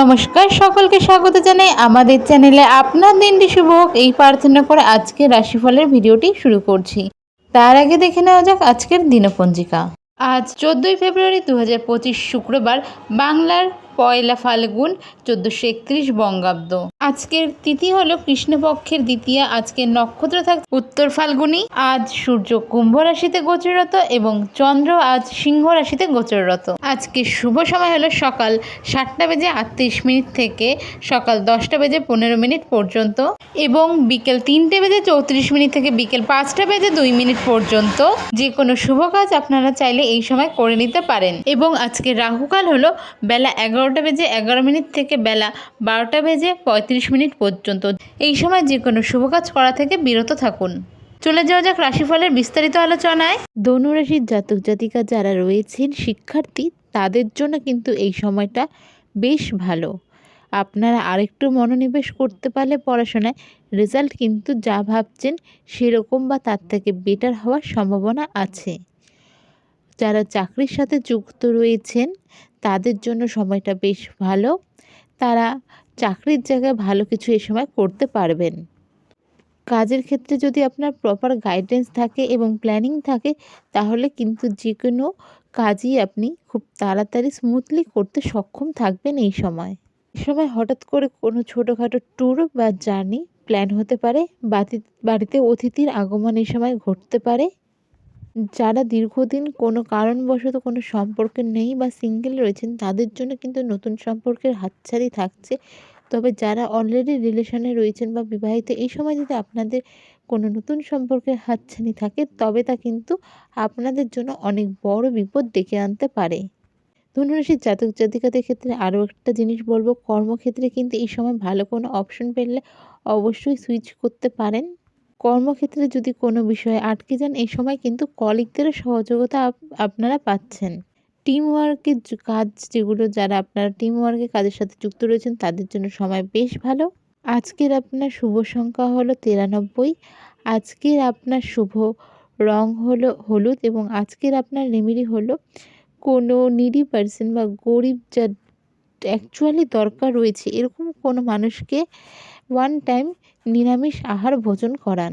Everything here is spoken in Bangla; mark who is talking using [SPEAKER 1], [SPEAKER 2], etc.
[SPEAKER 1] নমস্কার, সকলকে স্বাগত জানাই আমাদের চ্যানেলে। আপনার দিনটি শুভ হোক, এই প্রার্থনা করে আজকে রাশিফলের ভিডিওটি শুরু করছি। তার আগে দেখে নেওয়া যাক আজকের দিনপঞ্জিকা। আজ চোদ্দোই ফেব্রুয়ারি দু হাজার পঁচিশ শুক্রবার, বাংলার পয়লা ফাল্গুন চোদ্দোশো একত্রিশ বঙ্গাব্দ। আজকের তিথি হলো কৃষ্ণপক্ষের দ্বিতীয়া। আজকের নক্ষত্র থাক উত্তর ফাল্গুনি। আজ সূর্য কুম্ভ রাশিতে গোচররত এবং চন্দ্র আজ সিংহ রাশিতে গোচররত। আজকে শুভ সময় হলো সকাল সাতটা বেজে আটত্রিশ মিনিট থেকে সকাল দশটা বেজে পনেরো মিনিট পর্যন্ত এবং বিকেল তিনটে বেজে চৌত্রিশ মিনিট থেকে বিকেল পাঁচটা বেজে দুই মিনিট পর্যন্ত। যে কোনো শুভ কাজ আপনারা চাইলে এই সময় করে নিতে পারেন। এবং আজকে রাহুকাল হলো বেলা এগারোটা বেজে এগারো মিনিট থেকে বেলা বারোটা বেজে পঁয়ত্রিশ মিনিট পর্যন্ত। এই সময় যে কোনো শুভ কাজ করা থেকে বিরত থাকুন। চলে যাওয়া যাক রাশিফলের বিস্তারিত আলোচনায়। ধনুরাশির জাতক জাতিকা যারা রয়েছেন, শিক্ষার্থী, তাদের জন্য কিন্তু এই সময়টা বেশ ভালো। আপনারা আরেকটু মনোনিবেশ করতে পারলে পড়াশোনায় রেজাল্ট কিন্তু যা ভাবছেন সেরকম বা তার থেকে বেটার হওয়ার সম্ভাবনা আছে। যারা চাকরির সাথে যুক্ত রয়েছেন, তাদের জন্য সময়টা বেশ ভালো। তারা চাকরির জায়গায় ভালো কিছু এ সময় করতে পারবেন। কাজের ক্ষেত্রে যদি আপনার প্রপার গাইডেন্স থাকে এবং প্ল্যানিং থাকে, তাহলে কিন্তু যে কোনো কাজই আপনি খুব তাড়াতাড়ি স্মুথলি করতে সক্ষম থাকবেন এই সময়। এই সময় হঠাৎ করে কোনো ছোটোখাটো ট্যুর বা জার্নি প্ল্যান হতে পারে বাড়িতে অতিথির আগমন এই সময় ঘটতে পারে। যারা দীর্ঘদিন কোনো কারণবশত কোনো সম্পর্কে নেই বা সিঙ্গেল রয়েছেন, তাদের জন্য কিন্তু নতুন সম্পর্কের হাতছানি থাকছে। তবে যারা অলরেডি রিলেশনে রয়েছেন বা বিবাহিত, এই সময় যদি আপনাদের কোনো নতুন সম্পর্কের হাতছানি থাকে, তবে তা কিন্তু আপনাদের জন্য অনেক বড় বিপদ ডেকে আনতে পারে। ধনুরাশির জাতক জাতিকাদের ক্ষেত্রে আরও একটা জিনিস বলব, কর্মক্ষেত্রে কিন্তু এই সময় ভালো কোনো অপশন পেলে অবশ্যই সুইচ করতে পারেন। কর্মক্ষেত্রে যদি কোনো বিষয়ে আটকে যান এই সময় কিন্তু কলিগদেরও সহযোগিতা আপ- আপনারা পাচ্ছেন। টিম ওয়ার্কের কাজ যেগুলো, যারা আপনারা টিম ওয়ার্কের কাজের সাথে যুক্ত রয়েছেন, তাদের জন্য সময় বেশ ভালো। আজকের আপনার শুভ সংখ্যা হলো তিরানব্বই। আজকের আপনার শুভ রং হলো হলুদ এবং আজকের আপনার রেমেডি হলো কোনো নিডি পার্সন বা গরিব যার অ্যাকচুয়ালি দরকার রয়েছে। এরকম কোনো মানুষকে ওয়ান টাইম নিরামিষ আহার ভোজন করান।